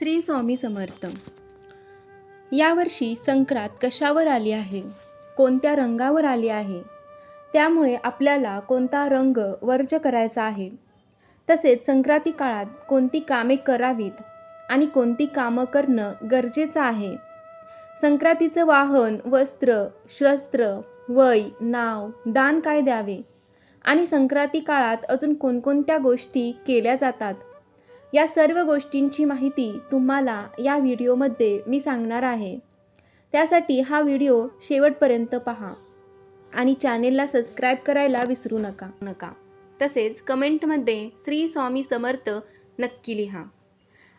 श्री स्वामी समर्थ. यावर्षी संक्रांत कशावर आली आहे? कोणत्या रंगावर आली आहे? त्यामुळे आपल्याला कोणता रंग वर्ज करायचा आहे? तसेच संक्रांती काळात कोणती कामे करावीत आणि कोणती कामं करणं गरजेचं आहे? संक्रांतीचं वाहन वस्त्र शस्त्र वय नाव दान काय द्यावे? आणि संक्रांती काळात अजून कोणकोणत्या गोष्टी केल्या जातात? या सर्व गोष्टींची माहिती तुम्हाला या व्हिडिओमध्ये मी सांगणार आहे. त्यासाठी हा व्हिडिओ शेवटपर्यंत पहा आणि चॅनेलला सबस्क्राईब करायला विसरू नका. नका. तसेच कमेंटमध्ये श्री स्वामी समर्थ नक्की लिहा.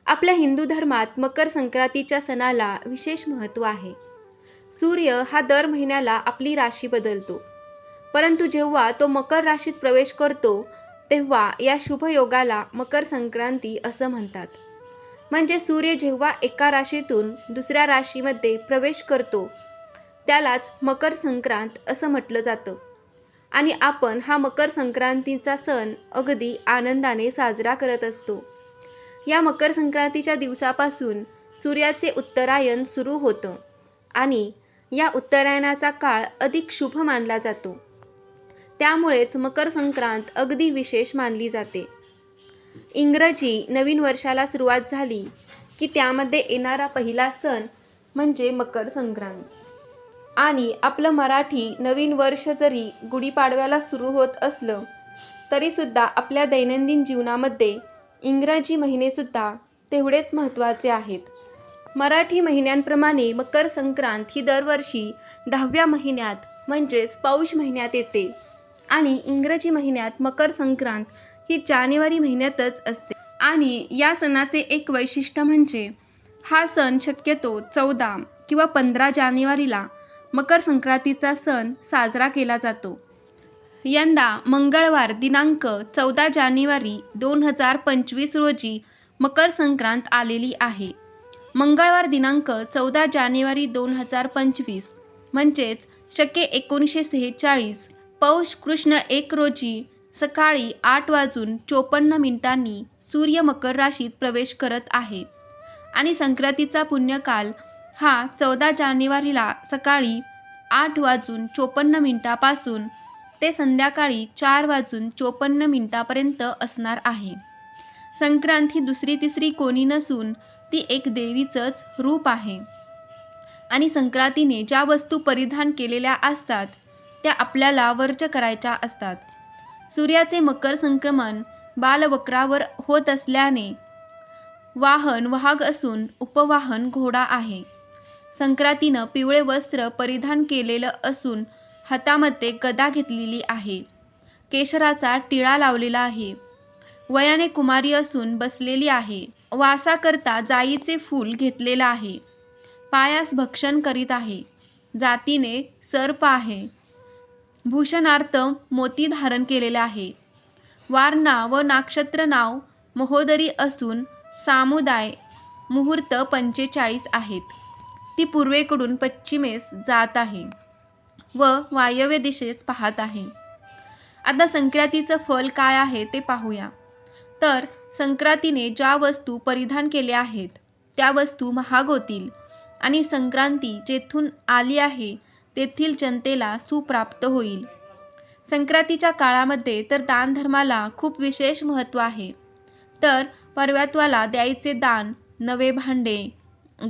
आपल्या हिंदू धर्मात मकर संक्रांतीच्या सणाला विशेष महत्त्व आहे. सूर्य हा दर महिन्याला आपली राशी बदलतो. परंतु जेव्हा तो मकर राशीत प्रवेश करतो तेव्हा या शुभयोगाला मकर संक्रांती असं म्हणतात. म्हणजे सूर्य जेव्हा एका राशीतून दुसऱ्या राशीमध्ये प्रवेश करतो त्यालाच मकर संक्रांत असं म्हटलं जातं. आणि आपण हा मकर संक्रांतीचा सण अगदी आनंदाने साजरा करत असतो. या मकर संक्रांतीच्या दिवसापासून सूर्याचे उत्तरायण सुरू होतं आणि या उत्तरायणाचा काळ अधिक शुभ मानला जातो. त्यामुळेच मकर संक्रांत अगदी विशेष मानली जाते. इंग्रजी नवीन वर्षाला सुरुवात झाली की त्यामध्ये येणारा पहिला सण म्हणजे मकर संक्रांत. आणि आपलं मराठी नवीन वर्ष जरी गुढीपाडव्याला सुरू होत असलं तरीसुद्धा आपल्या दैनंदिन जीवनामध्ये इंग्रजी महिनेसुद्धा तेवढेच महत्त्वाचे आहेत. मराठी महिन्यांप्रमाणे मकर संक्रांत ही दरवर्षी दहाव्या महिन्यात म्हणजेच पौष महिन्यात येते. आणि इंग्रजी महिन्यात मकर संक्रांत ही जानेवारी महिन्यातच असते. आणि या सणाचे एक वैशिष्ट्य म्हणजे हा सण शक्यतो चौदा किंवा पंधरा जानेवारीला मकर संक्रांतीचा सण साजरा केला जातो. यंदा मंगळवार दिनांक चौदा जानेवारी दोन हजार पंचवीस रोजी मकर संक्रांत आलेली आहे. मंगळवार दिनांक चौदा जानेवारी दोन हजार पंचवीस म्हणजेच शके एकोणीसशे सेहेचाळीस पौष कृष्ण एक रोजी सकाळी आठ वाजून चोपन्न मिनिटांनी सूर्य मकर राशीत प्रवेश करत आहे. आणि संक्रांतीचा पुण्यकाल हा चौदा जानेवारीला सकाळी आठ वाजून चोपन्न मिनिटापासून ते संध्याकाळी चार वाजून चोपन्न मिनिटापर्यंत असणार आहे. संक्रांत ही दुसरी तिसरी कोणी नसून ती एक देवीचंच रूप आहे. आणि संक्रांतीने ज्या वस्तू परिधान केलेल्या असतात त्या आपल्याला वर्ज करायच्या असतात. सूर्याचे मकर संक्रमण बालवक्रावर होत असल्याने वाहन वाहक असून उपवाहन घोडा आहे. संक्रांतीनं पिवळे वस्त्र परिधान केलेलं असून हातामध्ये गदा घेतलेली आहे. केशराचा टिळा लावलेला आहे. वयाने कुमारी असून बसलेली आहे. वासाकरता जाईचे फूल घेतलेलं आहे. पायास भक्षण करीत आहे. जातीने सर्प आहे. भूषणार्थ मोती धारण केलेले आहे. वारणा व नाक्षत्र नाव महोदरी असून सामुदाय मुहूर्त पंचेचाळीस आहेत. ती पूर्वेकडून पश्चिमेस जात आहे व वायव्य दिशेस पाहत आहे. आता संक्रांतीचं फल काय आहे ते पाहूया. तर संक्रांतीने ज्या वस्तू परिधान केल्या आहेत त्या वस्तू महाग होतील आणि संक्रांती जेथून आली आहे तेथील जनतेला सुप्राप्त होईल. संक्रांतीच्या काळामध्ये तर दानधर्माला खूप विशेष महत्त्व आहे. तर परव्यात्वाला द्यायचे दान नवे भांडे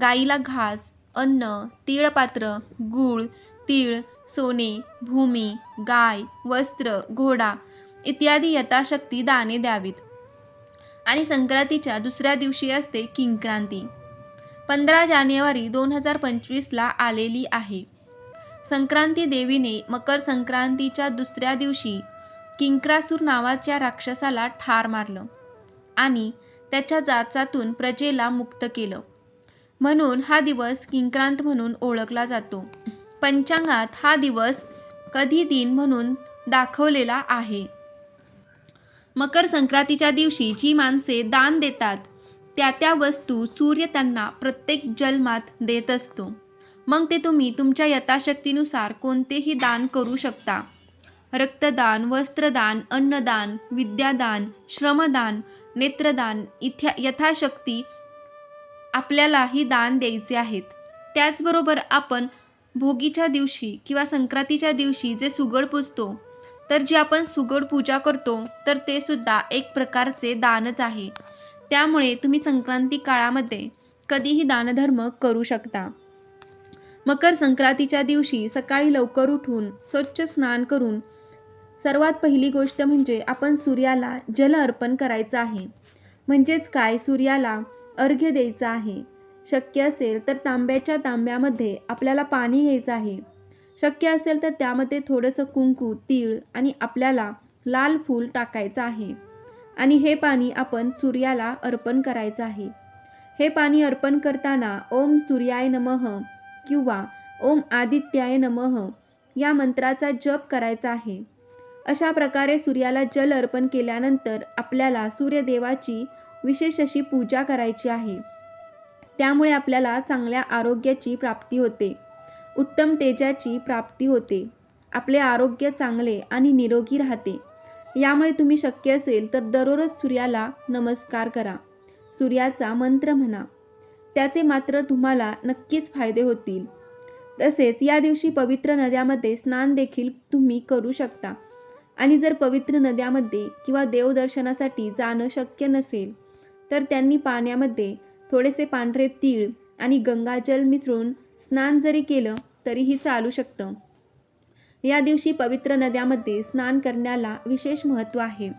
गाईला घास अन्न तिळपात्र गूळ तीळ सोने भूमी गाय वस्त्र घोडा इत्यादी यथाशक्ती दाने द्यावीत. आणि संक्रांतीच्या दुसऱ्या दिवशी असते किंक्रांती. पंधरा जानेवारी दोन हजार पंचवीसला आलेली आहे. संक्रांती देवीने मकर संक्रांतीच्या दुसऱ्या दिवशी किंक्रासूर नावाच्या राक्षसाला ठार मारलं आणि त्याच्या जाचातून प्रजेला मुक्त केलं. म्हणून हा दिवस किंक्रांत म्हणून ओळखला जातो. पंचांगात हा दिवस कधी दिन म्हणून दाखवलेला आहे. मकर संक्रांतीच्या दिवशी जी माणसे दान देतात त्या त्या वस्तू सूर्य त्यांना प्रत्येक जन्मात देत असतो. मग ते तुम्ही तुमच्या यथाशक्तीनुसार कोणतेही दान करू शकता. रक्तदान वस्त्रदान अन्नदान विद्यादान श्रमदान नेत्रदान इथ्या यथाशक्ती आपल्यालाही दान द्यायचे आहेत. त्याचबरोबर आपण भोगीच्या दिवशी किंवा संक्रांतीच्या दिवशी जे सुगड पुजतो तर जी आपण सुगड पूजा करतो तर ते सुद्धा एक प्रकारचे दानच आहे. त्यामुळे तुम्ही संक्रांती काळामध्ये कधीही दानधर्म करू शकता. मकर संक्रांतीच्या दिवशी सकाळी लवकर उठून स्वच्छ स्नान करून सर्वात पहिली गोष्ट म्हणजे आपण सूर्याला जल अर्पण करायचं आहे. म्हणजेच काय? सूर्याला अर्घ्य द्यायचं आहे. शक्य असेल तर तांब्याच्या तांब्यामध्ये आपल्याला पाणी घ्यायचं आहे. शक्य असेल तर त्यामध्ये थोडंसं कुंकू तीळ आणि आपल्याला लाल फूल टाकायचं आहे. आणि हे पाणी आपण सूर्याला अर्पण करायचं आहे. हे पाणी अर्पण करताना ओम सूर्याय नमः किंवा ओम आदित्याय नमः या मंत्राचा जप करायचा आहे. अशा प्रकारे सूर्याला जल अर्पण केल्यानंतर आपल्याला सूर्यदेवाची विशेष अशी पूजा करायची आहे. त्यामुळे आपल्याला चांगल्या आरोग्याची प्राप्ती होते. उत्तम तेजाची प्राप्ती होते. आपले आरोग्य चांगले आणि निरोगी राहते. यामुळे तुम्ही शक्य असेल तर दररोज सूर्याला नमस्कार करा. सूर्याचा मंत्र म्हणा. त्याचे मात्र तुम्हाला नक्कीच फायदे होतील. तसेच या दिवशी पवित्र नद्यामध्ये स्नान देखील तुम्ही करू शकता. आणि जर पवित्र नद्यामध्ये किंवा देवदर्शनासाठी जाणं शक्य नसेल तर त्यांनी पाण्यामध्ये थोडेसे पांढरे तीळ आणि गंगाजल मिसळून स्नान जरी केलं तरीही चालू शकतं. या दिवशी पवित्र नद्यामध्ये स्नान करण्याला विशेष महत्त्व आहे.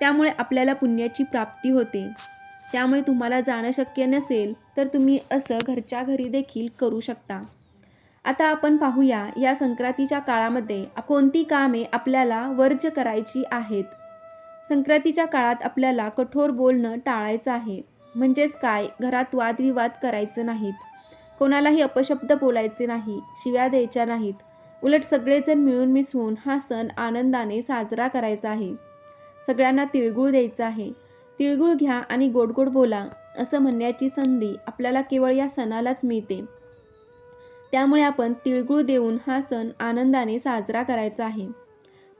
त्यामुळे आपल्याला पुण्याची प्राप्ती होते. त्यामुळे तुम्हाला जाणं शक्य नसेल तर तुम्ही असं घरच्या घरी देखील करू शकता. आता आपण पाहूया या संक्रांतीच्या काळामध्ये कोणती कामे आपल्याला वर्ज करायची आहेत? संक्रांतीच्या काळात आपल्याला कठोर बोलणं टाळायचं आहे. म्हणजेच काय? घरात वादविवाद करायचं नाहीत. कोणालाही अपशब्द बोलायचे नाही शिव्या द्यायच्या नाहीत. उलट सगळेजण मिळून मिसळून हा सण आनंदाने साजरा करायचा आहे. सगळ्यांना तिळगुळ द्यायचा आहे. तिळगुळ घ्या आणि गोड गोड बोला असं म्हणण्याची संधी आपल्याला केवळ या सणालाच मिळते. त्यामुळे आपण तिळगुळ देऊन हा सण आनंदाने साजरा करायचा आहे.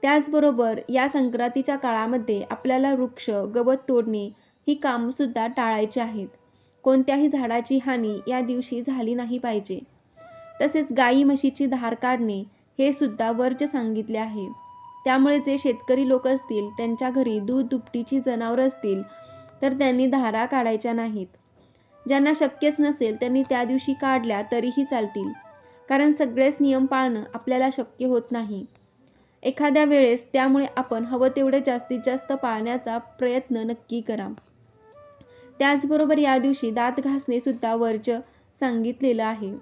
त्याचबरोबर या संक्रांतीच्या काळामध्ये आपल्याला वृक्ष गवत तोडणे ही कामसुद्धा टाळायची आहेत. कोणत्याही झाडाची हानी या दिवशी झाली नाही पाहिजे. तसेच गाई म्हशीची धार काढणे हे सुद्धा वर्ज सांगितले आहे. त्यामुळे जे शेतकरी लोक असतील त्यांच्या घरी दूध दुपटीची जनावरं असतील तर त्यांनी धारा काढायच्या नाहीत. ज्यांना शक्यच नसेल त्यांनी त्या दिवशी काढल्या तरीही चालतील. कारण सगळेच नियम पाळणं आपल्याला शक्य होत नाही. एखाद्या वेळेस त्यामुळे आपण हवं तेवढे जास्तीत जास्त पाळण्याचा प्रयत्न नक्की करा. त्याचबरोबर या दिवशी दात घासणे सुद्धा वर्ज सांगितलेलं आहे.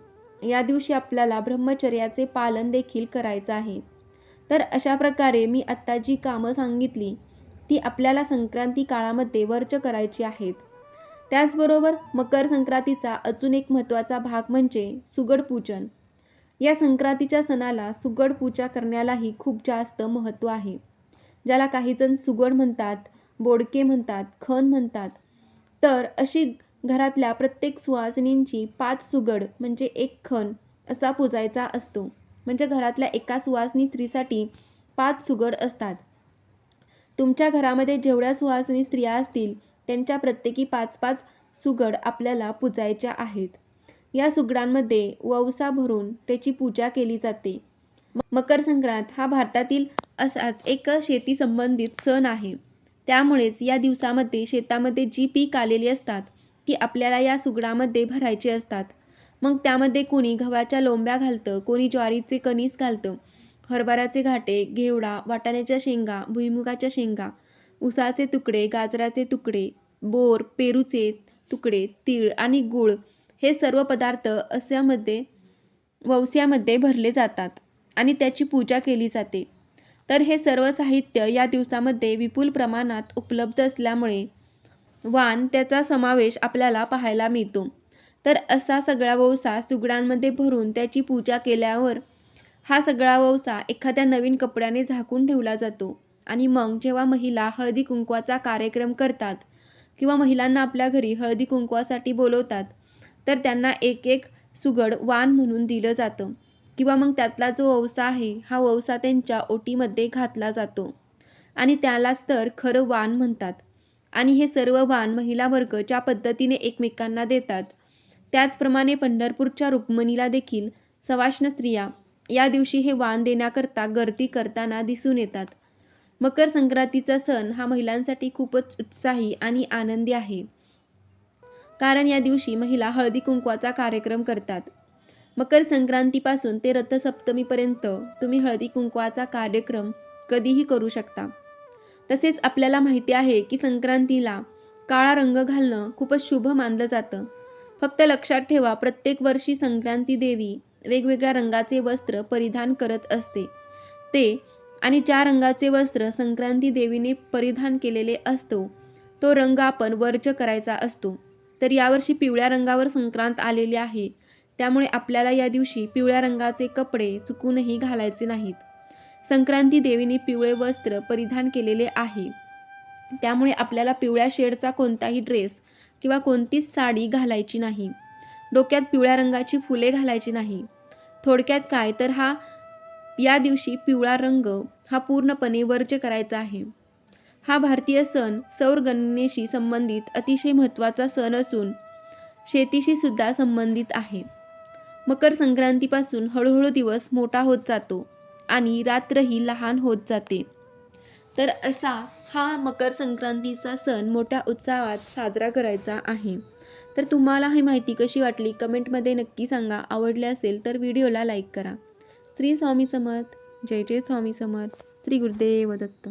या दिवशी आपल्याला ब्रह्मचर्याचे पालन देखील करायचं आहे. तर अशा प्रकारे मी आत्ता जी कामं सांगितली ती आपल्याला संक्रांती काळामध्ये वर्च करायची आहेत. त्याचबरोबर मकर संक्रांतीचा अजून एक महत्त्वाचा भाग म्हणजे सुगड पूजन. या संक्रांतीच्या सणाला सुगड पूजा करण्यालाही खूप जास्त महत्त्व आहे. ज्याला काहीजण सुगड म्हणतात बोडके म्हणतात खण म्हणतात. तर अशी घरातल्या प्रत्येक सुवासिनींची पाच सुगड म्हणजे एक खण असा पूजायचा असतो. म्हणजे घरातल्या एका सुवासनी स्त्रीसाठी पाच सुगड असतात. तुमच्या घरामध्ये जेवढ्या सुवासनी स्त्रिया असतील त्यांच्या प्रत्येकी पाच पाच सुगड आपल्याला पूजायच्या आहेत. या सुगडांमध्ये ववसा भरून त्याची पूजा केली जाते. मकर संक्रांत हा भारतातील असाच एक शेती संबंधित सण आहे. त्यामुळेच या दिवसामध्ये शेतामध्ये जी पीक आलेली असतात ती आपल्याला या सुगडामध्ये भरायची असतात. मग त्यामध्ये कोणी गव्हाच्या लोंब्या घालतं कोणी ज्वारीचे कणीस घालतं. हरभऱ्याचे घाटे घेवडा वाटाण्याच्या शेंगा भुईमुगाच्या शेंगा उसाचे तुकडे गाजराचे तुकडे बोर पेरूचे तुकडे तीळ आणि गूळ हे सर्व पदार्थ अस्यामध्ये ववस्यामध्ये भरले जातात आणि त्याची पूजा केली जाते. तर हे सर्व साहित्य या दिवसामध्ये विपुल प्रमाणात उपलब्ध असल्यामुळे वान त्याचा समावेश आपल्याला पाहायला मिळतो. तर असा सगळा वौसा सुगडांमध्ये भरून त्याची पूजा केल्यावर हा सगळा वौसा एखाद्या नवीन कपड्याने झाकून ठेवला जातो. आणि मग जेव्हा महिला हळदी कुंकवाचा कार्यक्रम करतात किंवा महिलांना आपल्या घरी हळदी कुंकवासाठी बोलवतात तर त्यांना एक एक सुगड वाण म्हणून दिलं जातं. किंवा मग त्यातला जो वौसा आहे हा वौसा त्यांच्या ओटीमध्ये घातला जातो. आणि त्यालाच तर खरं वाण म्हणतात. आणि हे सर्व वाण महिला वर्ग ज्या पद्धतीने एकमेकांना देतात त्याचप्रमाणे पंढरपूरच्या रुक्मिणीला देखील सवाष्ण स्त्रिया या दिवशी हे वाण देण्याकरता गर्दी करताना दिसून येतात. मकर संक्रांतीचा सण हा महिलांसाठी खूपच उत्साही आणि आनंदी आहे. कारण या दिवशी महिला हळदी कुंकवाचा कार्यक्रम करतात. मकर संक्रांतीपासून ते रथसप्तमीपर्यंत तुम्ही हळदी कुंकवाचा कार्यक्रम कधीही करू शकता. तसेच आपल्याला माहिती आहे की संक्रांतीला काळा रंग घालणं खूपच शुभ मानलं जातं. फक्त लक्षात ठेवा प्रत्येक वर्षी संक्रांती देवी वेगवेगळ्या रंगाचे वस्त्र परिधान करत असते. ते आणि ज्या रंगाचे वस्त्र संक्रांती देवीने परिधान केलेले असतो तो रंग आपण वर्ज करायचा असतो. तर यावर्षी पिवळ्या रंगावर संक्रांत आलेली आहे. त्यामुळे आपल्याला या दिवशी पिवळ्या रंगाचे कपडे चुकूनही घालायचे नाहीत. संक्रांती देवीने पिवळे वस्त्र परिधान केलेले आहे. त्यामुळे आपल्याला पिवळ्या शेडचा कोणताही ड्रेस किंवा कोणतीच साडी घालायची नाही. डोक्यात पिवळ्या रंगाची फुले घालायची नाही. थोडक्यात काय? तर हा या दिवशी पिवळा रंग हा पूर्णपणे वर्ज्य करायचा आहे. हा भारतीय सण सौर गणनेशी संबंधित अतिशय महत्त्वाचा सण असून शेतीशी सुद्धा संबंधित आहे. मकर संक्रांतीपासून हळूहळू दिवस मोठा होत जातो आणि रात्रही लहान होत जाते. तर असा हा मकर संक्रांतीचा सण मोठ्या उत्साहात साजरा करायचा आहे. तर तुम्हाला ही माहिती कशी वाटली कमेंटमध्ये नक्की सांगा. आवडले असेल तर व्हिडिओला लाईक करा. श्री स्वामी समर्थ. जय जय स्वामी समर्थ. श्री गुरुदेव दत्त.